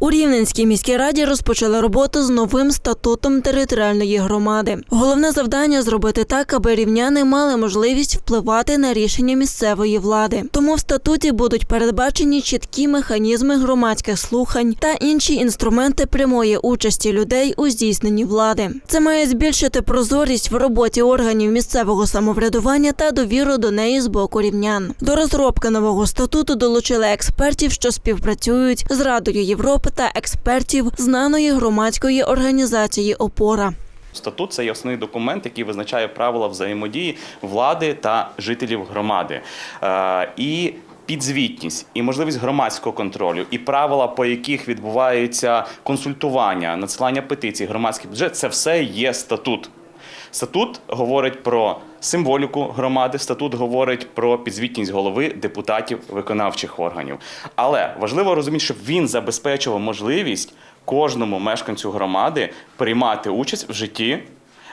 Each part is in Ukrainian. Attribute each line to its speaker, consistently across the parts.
Speaker 1: У Рівненській міській раді розпочали роботу з новим статутом територіальної громади. Головне завдання зробити так, аби рівняни мали можливість впливати на рішення місцевої влади. Тому в статуті будуть передбачені чіткі механізми громадських слухань та інші інструменти прямої участі людей у здійсненні влади. Це має збільшити прозорість в роботі органів місцевого самоврядування та довіру до неї з боку рівнян. До розробки нового статуту долучили експертів, що співпрацюють з Радою Європи та експертів знаної громадської організації Опора.
Speaker 2: Статут це основний документ, який визначає правила взаємодії влади та жителів громади. Е, І підзвітність, і можливість громадського контролю, і правила, по яких відбувається консультування, надсилання петицій, громадський бюджет це все є статут. Статут говорить про символіку громади, статут говорить про підзвітність голови депутатів виконавчих органів. Але важливо розуміти, щоб він забезпечував можливість кожному мешканцю громади приймати участь в житті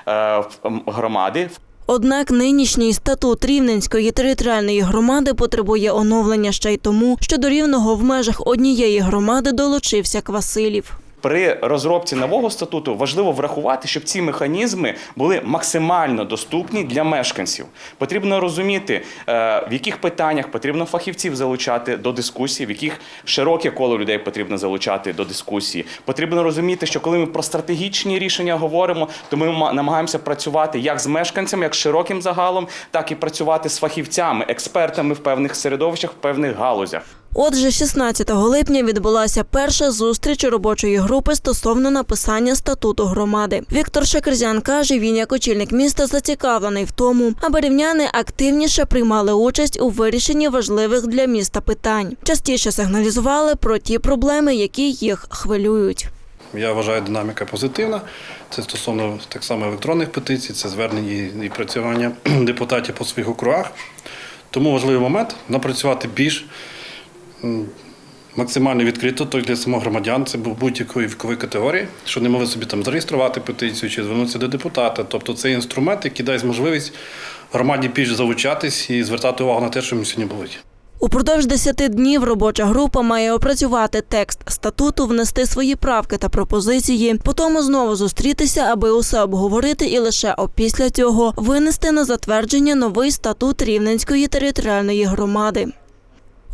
Speaker 2: е, громади,
Speaker 1: Однак нинішній статут Рівненської територіальної громади потребує оновлення ще й тому, що до рівного в межах однієї громади долучився Квасилів.
Speaker 2: При розробці нового статуту важливо врахувати, щоб ці механізми були максимально доступні для мешканців. Потрібно розуміти, е, в яких питаннях потрібно фахівців залучати до дискусії, в яких широке коло людей потрібно залучати до дискусії. Потрібно розуміти, що коли ми про стратегічні рішення говоримо, то ми ма- намагаємося працювати як з мешканцями, як з широким загалом, так і працювати з фахівцями, експертами в певних середовищах, в певних галузях.
Speaker 1: Отже, 16 липня відбулася перша зустріч робочої групи стосовно написання статуту громади. Віктор Шакерзян каже, він як очільник міста зацікавлений в тому, аби рівняни активніше приймали участь у вирішенні важливих для міста питань. Частіше сигналізували про ті проблеми, які їх хвилюють.
Speaker 3: Я вважаю, динаміка позитивна. Це стосовно так само електронних петицій, це звернення і- працювання депутатів по своїх округах. Тому важливий момент напрацювати більш максимально відкрито той для самого громадян, це був будь-якої вікової категорії, що не могли собі там зареєструвати петицію чи звернутися до депутата. Тобто це інструмент, який дасть можливість громаді більш залучатись і звертати увагу на те, що їм сьогодні болить.
Speaker 1: Упродовж 10 днів робоча група має опрацювати текст статуту, внести свої правки та пропозиції, потім знову зустрітися, аби усе обговорити, і лише опісля цього винести на затвердження новий статут Рівненської територіальної громади.